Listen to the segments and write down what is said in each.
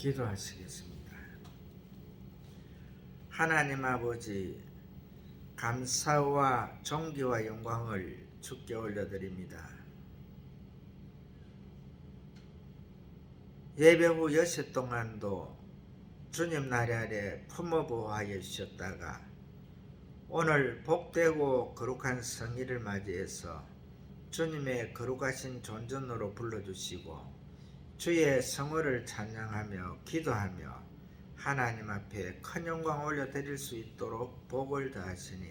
기도하시겠습니다. 하나님 아버지 감사와 존귀와 영광을 주께 올려드립니다. 예배 후 6시 동안도 주님 나리 아래 품어 보호하여 주셨다가 오늘 복되고 거룩한 성일을 맞이해서 주님의 거룩하신 존전으로 불러주시고 주의 성호를 찬양하며 기도하며 하나님 앞에 큰 영광 올려 드릴 수 있도록 복을 더하시니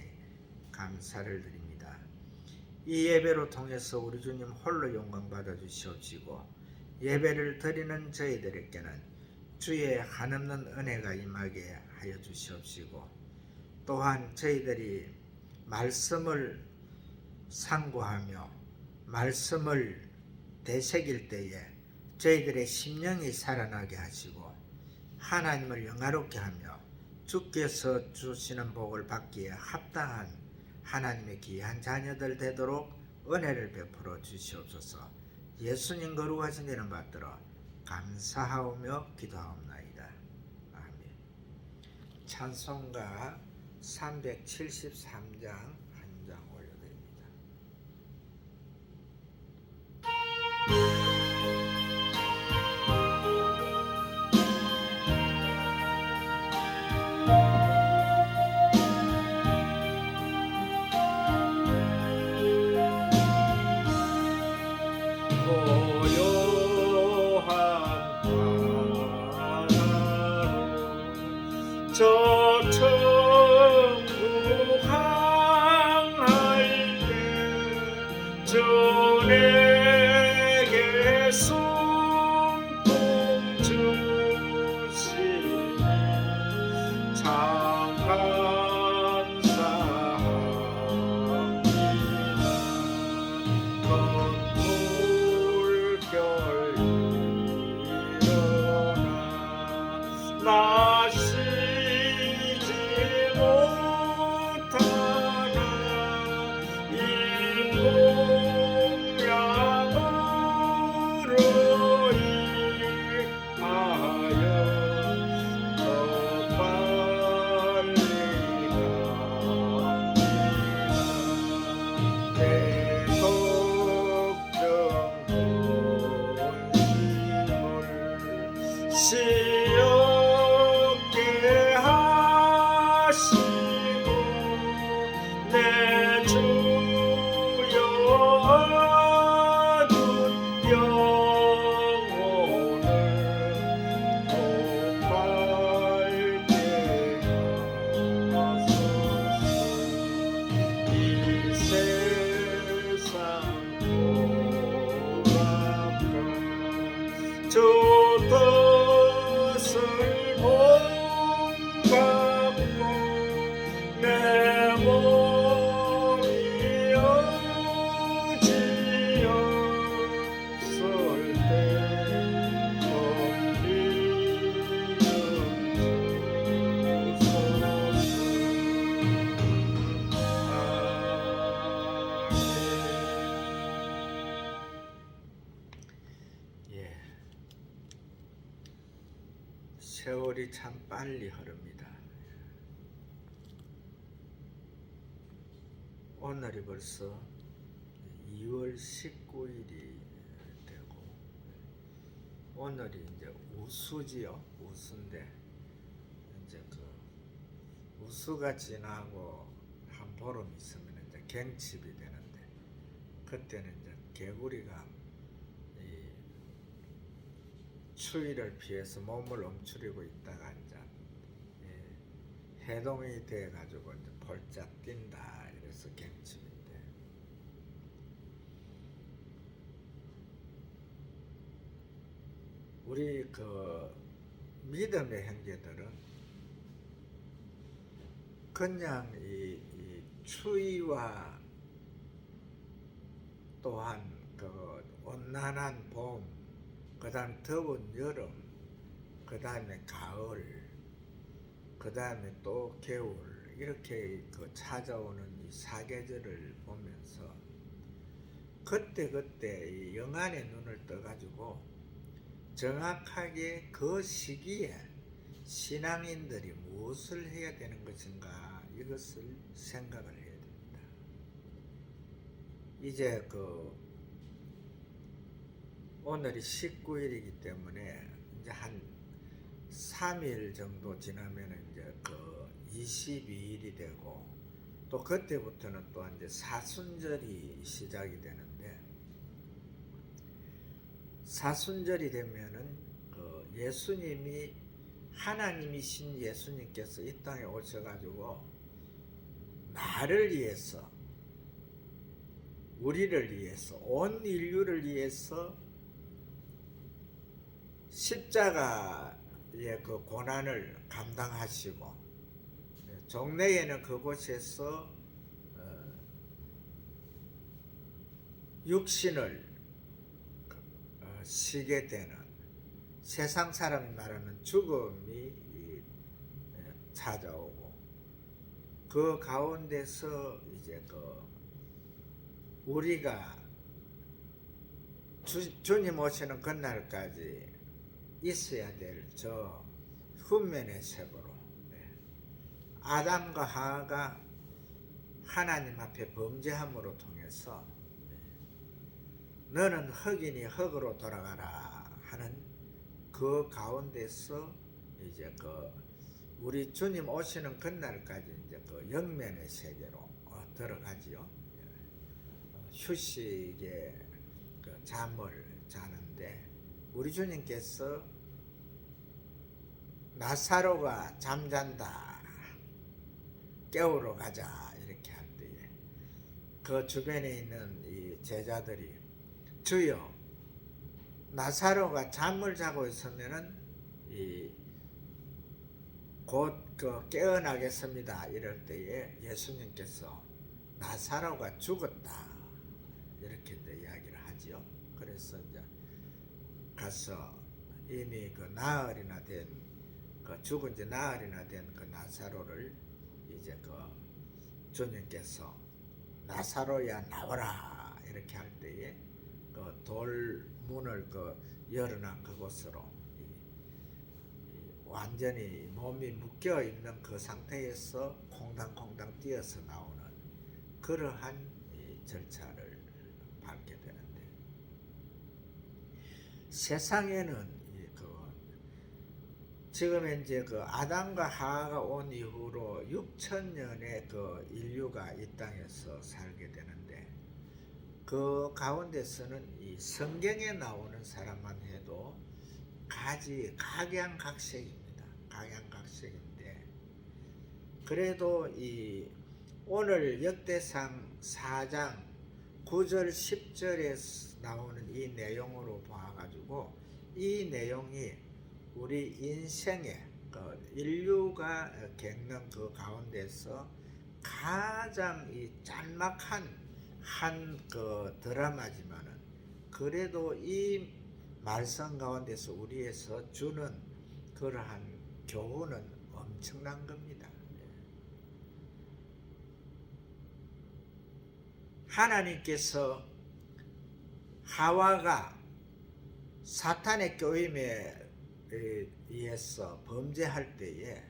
감사를 드립니다. 이 예배로 통해서 우리 주님 홀로 영광 받아 주시옵시고 예배를 드리는 저희들에게는 주의 한없는 은혜가 임하게 하여 주시옵시고 또한 저희들이 말씀을 상고하며 말씀을 되새길 때에 저희들의 심령이 살아나게 하시고 하나님을 영화롭게 하며 주께서 주시는 복을 받기에 합당한 하나님의 귀한 자녀들 되도록 은혜를 베풀어 주시옵소서 예수님 거룩하신 이름 받들어 감사하오며 기도하옵나이다. 아멘 찬송가 373장 한장 세월이 참 빨리 흐릅니다. 오늘이 벌써 2월 19일이 되고 오늘이 이제 우수지요 우수인데 이제 그 우수가 지나고 한 보름 있으면 이제 갱칩이 되는데 그때는 이제 개구리가 이 추위를 피해서 몸을 움츠리고 있다가 이제 예, 해동이 돼 가지고 이제 벌짝 뛴다. 이래서 갱칩인데. 우리 그 믿음의 형제들은 그냥 이, 이 추위와 또한 그 온난한 봄, 그 다음 더운 여름, 그 다음에 가을, 그 다음에 또 겨울 이렇게 그 찾아오는 이 사계절을 보면서 그때 그때 이 영안의 눈을 떠가지고 정확하게 그 시기에 신앙인들이 무엇을 해야 되는 것인가 이것을 생각을 해야 됩니다. 이제 그 오늘이 19일이기 때문에 이제 한 3일 정도 지나면 이제 그 22일이 되고 또 그때부터는 또 이제 사순절이 시작이 되는데 사순절이 되면은 그 예수님이 하나님이신 예수님께서 이 땅에 오셔가지고 나를 위해서 우리를 위해서 온 인류를 위해서 십자가의 그 고난을 감당하시고 종래에는 그곳에서 어, 육신을 어, 쉬게 되는 세상 사람이 말하는 죽음이 이, 에, 찾아오고 그 가운데서 이제 그 우리가 주, 주님 오시는 그날까지 있어야 될 저 훈면의 색으로 네. 아담과 하하가 하나님 앞에 범죄함으로 통해서 네. 너는 흑이니 흑으로 돌아가라 하는 그 가운데서 이제 그 우리 주님 오시는 그날까지 이제 그 영면의 세계로 어, 들어가지요. 어, 휴식의 그 잠을 자는데 우리 주님께서 나사로가 잠잔다. 깨우러 가자. 이렇게 할 때에 그 주변에 있는 이 제자들이 주여 나사로가 잠을 자고 있으면은 이곧그 깨어나겠습니다. 이럴 때에 예수님께서 나사로가 죽었다. 이렇게 이야기를 하지요. 그래서 가서 이미 그 나흘이나 된 그 죽은 지 나흘이나 된 그 나사로를 이제 그 주님께서 나사로야 나와라 이렇게 할 때에 그 돌 문을 그 열어난 그곳으로 이, 이 완전히 몸이 묶여 있는 그 상태에서 콩당콩당 뛰어서 나오는 그러한 이 절차를 밟게 되는데 세상에는 이그 지금 현재 그 아담과 하하가 온 이후로 6천 년의 그 인류가 이 땅에서 살게 되는데 그 가운데서는 이 성경에 나오는 사람만 해도 가지 각양각색입니다. 각양각색인데 그래도 이 오늘 역대상 4장 9절 10절에 나오는 이 내용으로 봐가지고 이 내용이 우리 인생의 그 인류가 겪는 그 가운데서 가장 이 짤막한 한 그 드라마지만은 그래도 이 말씀 가운데서 우리에서 주는 그러한 교훈은 엄청난 겁니다. 하나님께서 하와가 사탄의 교임에 의해서 범죄할 때에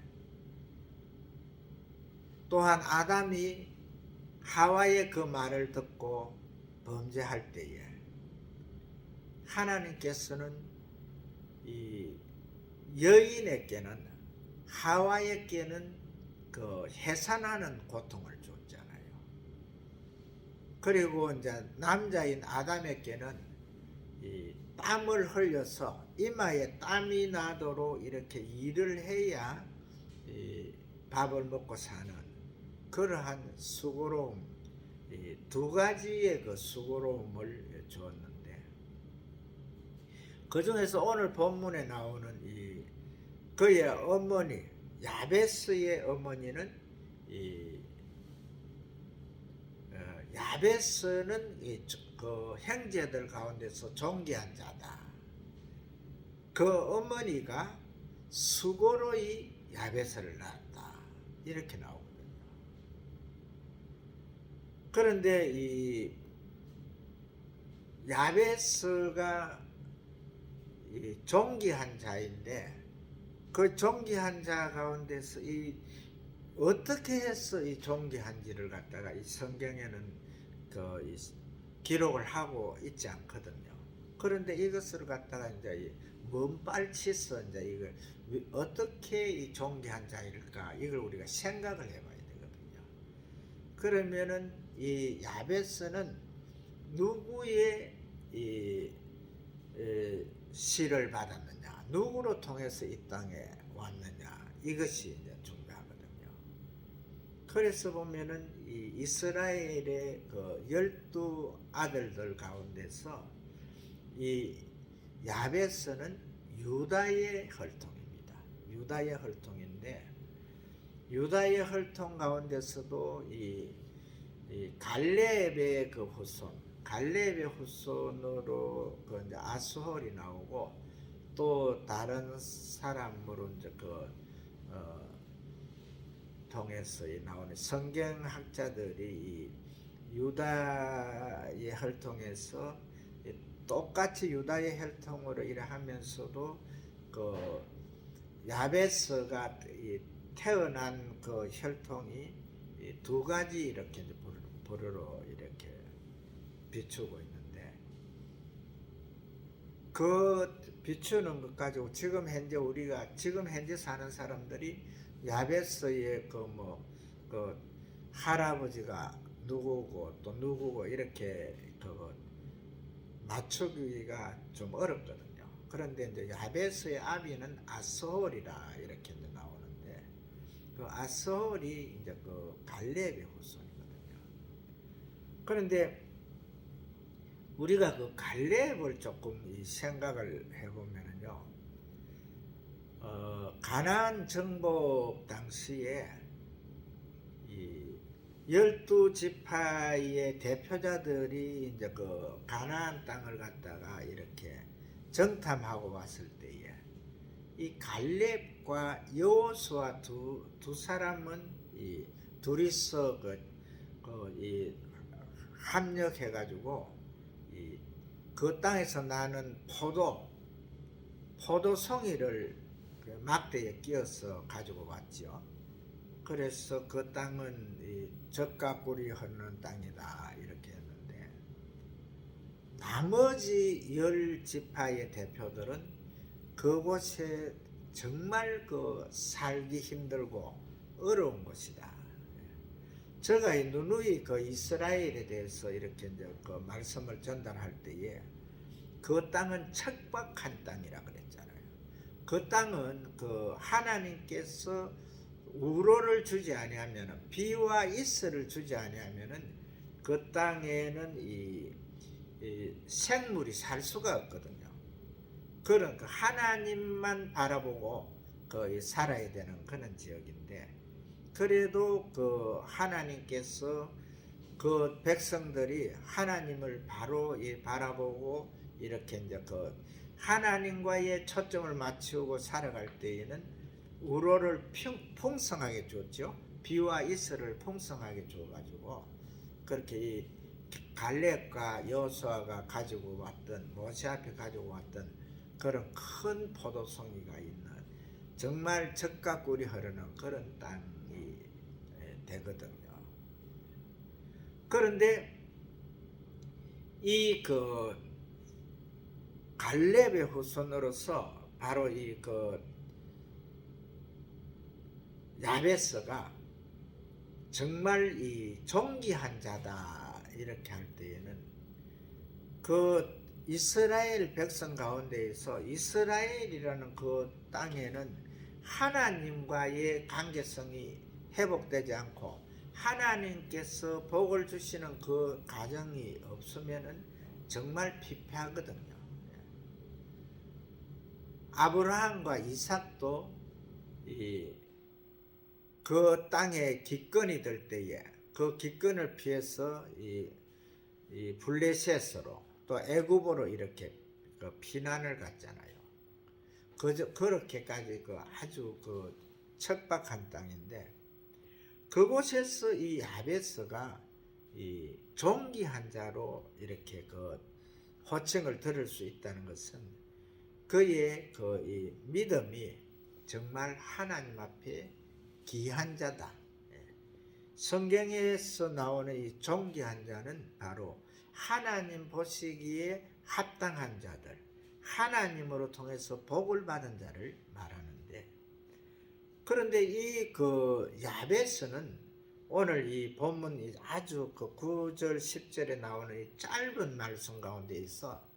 또한 아담이 하와의 그 말을 듣고 범죄할 때에 하나님께서는 이 여인에게는 하와에게는 그 해산하는 고통을 줬잖아요. 그리고 이제 남자인 아담에게는 이 땀을 흘려서 이마에 땀이 나도록 이렇게 일을 해야 이 밥을 먹고 사는 그러한 수고로움 이두 가지의 그 수고로움을 주었는데 그 중에서 오늘 본문에 나오는 이 그의 어머니 야베스의 어머니는 이 어, 야베스는 이 그 형제들 가운데서 존귀한 자다. 그 어머니가 수고로 이 야베스를 낳았다. 이렇게 나오거든요. 그런데 이 야베스가 이 종기한 자인데 그 종기한 자 가운데서 이 어떻게 해서 이 종기한지를 갖다가 이 성경에는 그 이 기록을 하고 있지 않거든요. 그런데 이것을 갖다가 이제 이 먼발치서 이제 이걸 위- 어떻게 이 종기한 자일까 이걸 우리가 생각을 해봐야 되거든요. 그러면은 이 야베스는 누구의 이 에, 시를 받았느냐, 누구로 통해서 이 땅에 왔느냐 이것이 이제 중요하거든요. 그래서 보면은 이 이스라엘의 그 열두 아들들 가운데서 이 야베스는 유다의 혈통입니다. 유다의 혈통인데 유다의 혈통 가운데서도 이, 이 갈렙의 그 후손, 갈렙의 후손으로 그 이제 아스홀이 나오고 또 다른 사람으로 이제 그 어, 통해서 이 나오는 성경학자들이 이 유다의 혈통에서 이 똑같이 유다의 혈통으로 일하면서도 그 야베스가 이 태어난 그 혈통이 이두 가지 이렇게 부르러 이렇게 비추고 있는데 그 비추는 것 가지고 지금 현재 우리가 지금 현재 사는 사람들이 야베스의 그뭐그 할아버지가 누구고 또 누구고 이렇게 그 맞추기가 좀 어렵거든요. 그런데 이제 야베스의 아비는 아스홀이라 이렇게 이제 나오는데 그 아스홀이 이제 그 갈렙의 후손이거든요. 그런데 우리가 그 갈렙을 조금 이 생각을 해보면은요, 어, 가나안 정복 당시에 이 열두 지파의 대표자들이 이제 그 가나안 땅을 갖다가 이렇게 정탐하고 왔을 때에 이 갈렙과 여호수아 두, 두 사람은 이 둘이서 그, 그, 이 합력해 가지고 이 그 땅에서 나는 포도 포도 송이를 그 막대에 끼어서 가지고 왔지요. 그래서 그 땅은 이 젖과 꿀이 흐르는 땅이다 이렇게 했는데 나머지 열 지파의 대표들은 그곳에 정말 그 살기 힘들고 어려운 곳이다. 제가 이 누누이 그 이스라엘에 대해서 이렇게 이제 그 말씀을 전달할 때에 그 땅은 척박한 땅이라 그랬잖아요. 그 땅은 그 하나님께서 우로를 주지 아니하면은 비와 이슬을 주지 아니하면은 그 땅에는 이, 이 생물이 살 수가 없거든요. 그런 그 하나님만 바라보고 그 살아야 되는 그런 지역인데 그래도 그 하나님께서 그 백성들이 하나님을 바로 이 바라보고 이렇게 이제 그 하나님과의 초점을 맞추고 살아갈 때에는 우로를 평, 풍성하게 줬죠. 비와 이슬을 풍성하게 줘가지고 그렇게 이 갈렙과 여호수아가 가지고 왔던 모세 앞에 가지고 왔던 그런 큰 포도송이가 있는 정말 젖과 꿀이 흐르는 그런 땅이 에, 되거든요. 그런데 이그 갈렙의 후손으로서 바로 이 그 야베스가 정말 이 존귀한 자다 이렇게 할 때에는 그 이스라엘 백성 가운데에서 이스라엘이라는 그 땅에는 하나님과의 관계성이 회복되지 않고 하나님께서 복을 주시는 그 가정이 없으면은 정말 피폐하거든요. 아브라함과 이삭도 이그 땅에 기근이 들 때에 그 기근을 피해서 이, 이 블레셋으로 또 애굽으로 이렇게 그 피난을 갔잖아요. 그 그렇게까지 그 아주 그 척박한 땅인데 그곳에서 이 야베스가 이 종기 한 자로 이렇게 그 호칭을 들을 수 있다는 것은 그의 그이 믿음이 정말 하나님 앞에 귀한 자다. 예. 성경에서 나오는 이 존귀한 자는 바로 하나님 보시기에 합당한 자들, 하나님으로 통해서 복을 받은 자를 말하는데 그런데 이 그 야베스는 오늘 이 본문 이 아주 그 9절 10절에 나오는 이 짧은 말씀 가운데 있어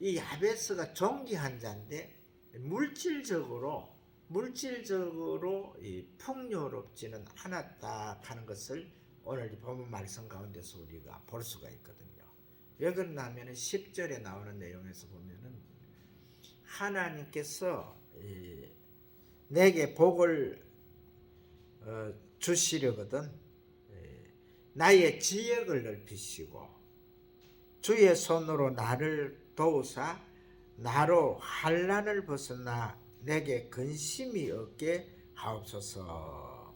이 야베스가 존귀한 자인데 물질적으로 물질적으로 이 풍요롭지는 않았다 하는 것을 오늘 이 본문 말씀 가운데서 우리가 볼 수가 있거든요. 왜 그러냐면 10절에 나오는 내용에서 보면은 하나님께서 이 내게 복을 어, 주시려거든 예, 나의 지역을 넓히시고 주의 손으로 나를 도우사 나로 환란을 벗어나 내게 근심이 없게 하옵소서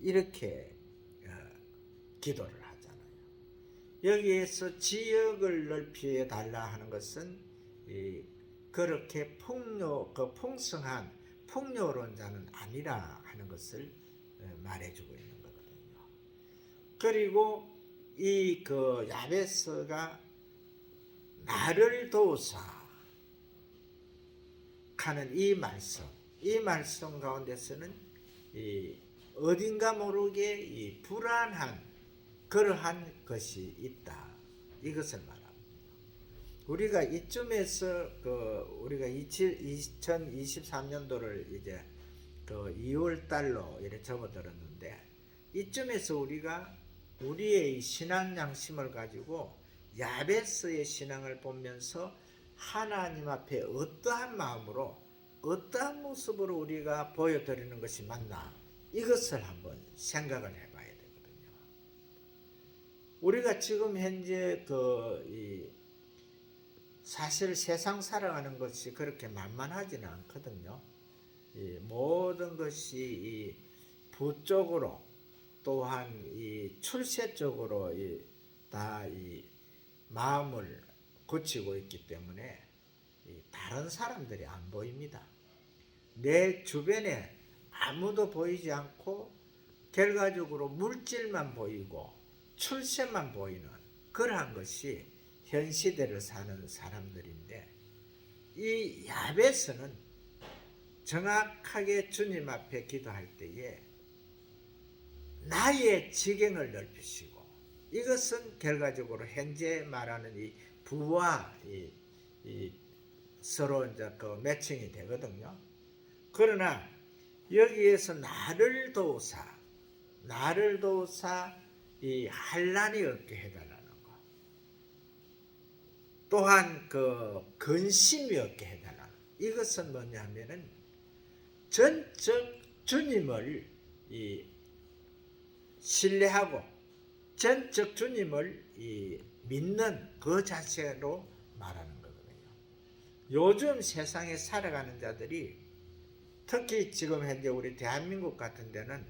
이렇게 어, 기도를 하잖아요. 여기에서 지역을 넓혀 달라 하는 것은 이 그렇게 풍요 그 풍성한 풍요로운 자는 아니라 하는 것을 어, 말해주고 있는 거거든요. 그리고 이 그 야베스가 나를 도우사 하는 이 말씀, 이 말씀 가운데서는 이 어딘가 모르게 이 불안한 그러한 것이 있다. 이것을 말합니다. 우리가 이쯤에서 그 우리가 2023년도를 이제 그 2월 달로 이렇게 접어들었는데 이쯤에서 우리가 우리의 이 신앙 양심을 가지고 야베스의 신앙을 보면서 하나님 앞에 어떠한 마음으로 어떠한 모습으로 우리가 보여드리는 것이 맞나 이것을 한번 생각을 해봐야 되거든요. 우리가 지금 현재 그이 사실 세상 살아가는 것이 그렇게 만만하지는 않거든요. 이 모든 것이 이 부쪽으로 또한 이 출세 쪽으로 다 이 마음을 고치고 있기 때문에 이 다른 사람들이 안 보입니다. 내 주변에 아무도 보이지 않고 결과적으로 물질만 보이고 출세만 보이는 그러한 것이 현 시대를 사는 사람들인데 이 야베스는 정확하게 주님 앞에 기도할 때에 나의 지경을 넓히시고 이것은 결과적으로 현재 말하는 이 부와 이, 이 서로 이제 그 매칭이 되거든요. 그러나 여기에서 나를 도우사, 나를 도우사 이 한란이 없게 해달라는 거. 또한 그 근심이 없게 해달라는 거. 이것은 뭐냐면은 전적 주님을 이 신뢰하고 전적 주님을 이 믿는 그 자체로 말하는 거거든요. 요즘 세상에 살아가는 자들이 특히 지금 현재 우리 대한민국 같은 데는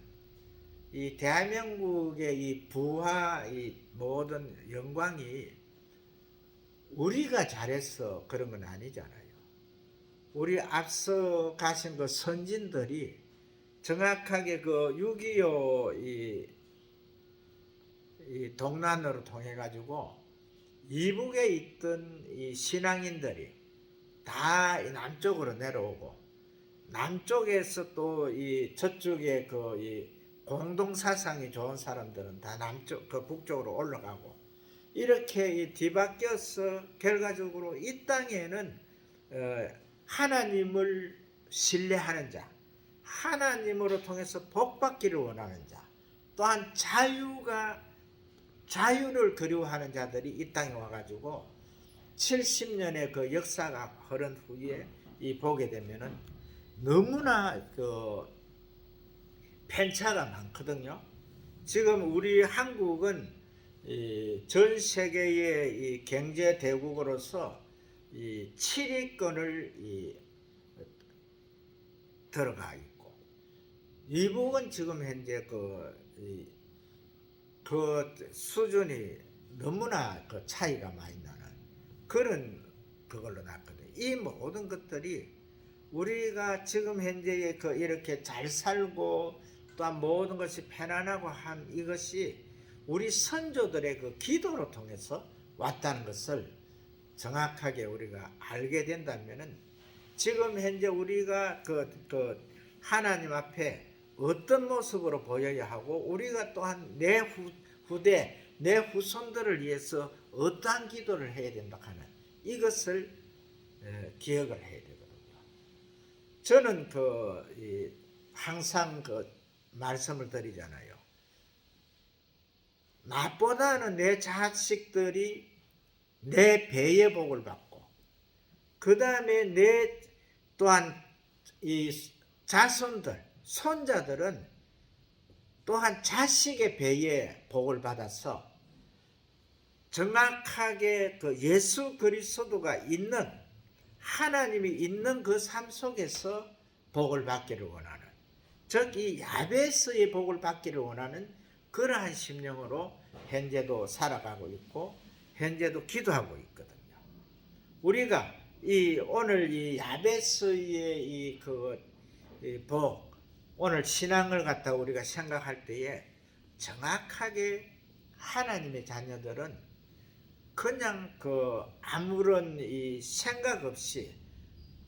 이 대한민국의 이 부와 이 모든 영광이 우리가 잘해서 그런 건 아니잖아요. 우리 앞서 가신 그 선진들이 정확하게 그6.25 이, 이 동란으로 통해 가지고 이북에 있던 이 신앙인들이 다 남쪽으로 내려오고 남쪽에서 또 이 저쪽에 그 이 공동 사상이 좋은 사람들은 다 남쪽 그 북쪽으로 올라가고 이렇게 이 뒤바뀌어서 결과적으로 이 땅에는 어, 하나님을 신뢰하는 자, 하나님으로 통해서 복 받기를 원하는 자, 또한 자유가 자유를 그리워하는 자들이 이 땅에 와가지고 70년의 그 역사가 흐른 후에 이 보게 되면은 너무나 그 편차가 많거든요. 지금 우리 한국은 이전 세계의 이 경제 대국으로서 이 7위권을 이 들어가 있고 이북은 지금 현재 그, 이, 그 수준이 너무나 그 차이가 많이 나는 그런 그걸로 났거든요. 이 모든 것들이 우리가 지금 현재에 그 이렇게 잘 살고 또한 모든 것이 편안하고 한 이것이 우리 선조들의 그 기도로 통해서 왔다는 것을 정확하게 우리가 알게 된다면은 지금 현재 우리가 그, 그 하나님 앞에 어떤 모습으로 보여야 하고 우리가 또한 내 후, 후대 내 후손들을 위해서 어떠한 기도를 해야 된다 하는 이것을 에, 기억을 해야 되거든요. 저는 그 이, 항상 그 말씀을 드리잖아요. 나보다는 내 자식들이 내 배의 복을 받고 그 다음에 내 또한 이 자손들 손자들은 또한 자식의 배의 복을 받아서 정확하게 그 예수 그리스도가 있는 하나님이 있는 그 삶 속에서 복을 받기를 원하는 즉 이 야베스의 복을 받기를 원하는 그러한 심령으로 현재도 살아가고 있고 현재도 기도하고 있거든요. 우리가 이 오늘 이 야베스의 이그 오늘 신앙을 갖다 우리가 생각할 때에 정확하게 하나님의 자녀들은 그냥 그 아무런 이 생각 없이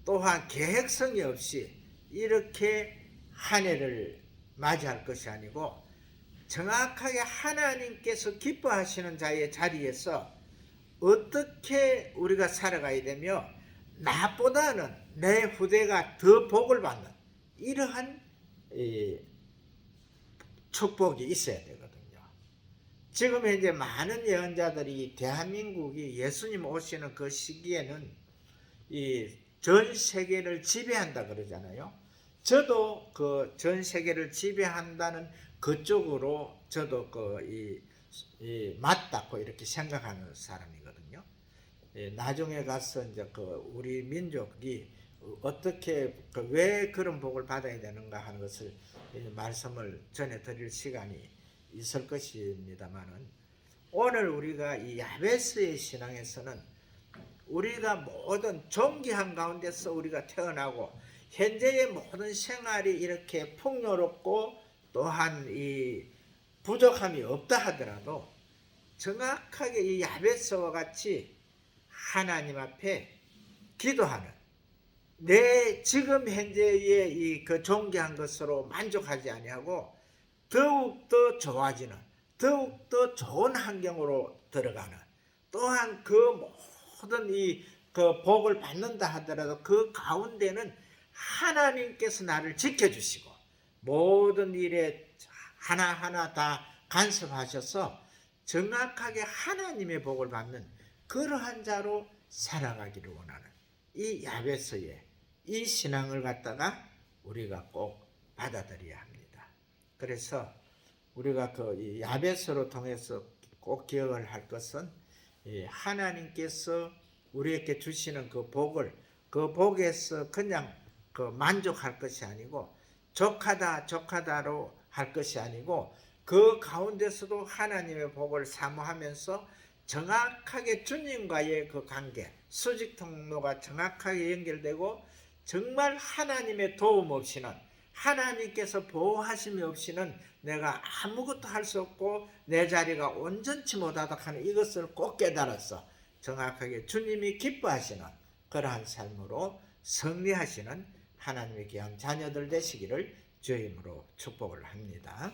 또한 계획성이 없이 이렇게 한 해를 맞이할 것이 아니고 정확하게 하나님께서 기뻐하시는 자의 자리에서 어떻게 우리가 살아가야 되며 나보다는 내 후대가 더 복을 받는 이러한 이 축복이 있어야 되거든요. 지금 현재 많은 예언자들이 대한민국이 예수님 오시는 그 시기에는 이 전 세계를 지배한다 그러잖아요. 저도 그 전 세계를 지배한다는 그쪽으로 저도 그이 이 맞다고 이렇게 생각하는 사람이거든요. 예, 나중에 가서 이제 그 우리 민족이 어떻게 그왜 그런 복을 받아야 되는가 하는 것을 말씀을 전해 드릴 시간이 있을 것입니다만은 오늘 우리가 이 야베스의 신앙에서는 우리가 모든 존귀한 가운데서 우리가 태어나고 현재의 모든 생활이 이렇게 풍요롭고 또한 이 부족함이 없다 하더라도 정확하게 이 야베스와 같이 하나님 앞에 기도하는 내 지금 현재의 이 그 존귀한 것으로 만족하지 아니하고 더욱 더 좋아지는 더욱 더 좋은 환경으로 들어가는 또한 그 모든 이 그 복을 받는다 하더라도 그 가운데는 하나님께서 나를 지켜주시고 모든 일에 하나하나 다 간섭하셔서 정확하게 하나님의 복을 받는 그러한 자로 살아가기를 원하는 이 야베스의 이 신앙을 갖다가 우리가 꼭 받아들여야 합니다. 그래서 우리가 그 야베스로 통해서 꼭 기억을 할 것은 하나님께서 우리에게 주시는 그 복을 그 복에서 그냥 그 만족할 것이 아니고 족하다 족하다로 할 것이 아니고 그 가운데서도 하나님의 복을 사모하면서 정확하게 주님과의 그 관계, 수직 통로가 정확하게 연결되고 정말 하나님의 도움 없이는 하나님께서 보호하심이 없이는 내가 아무것도 할 수 없고 내 자리가 온전치 못하다 하는 이것을 꼭 깨달아서 정확하게 주님이 기뻐하시는 그러한 삶으로 승리하시는 하나님의 귀한 자녀들 되시기를 주의 이름으로 축복을 합니다.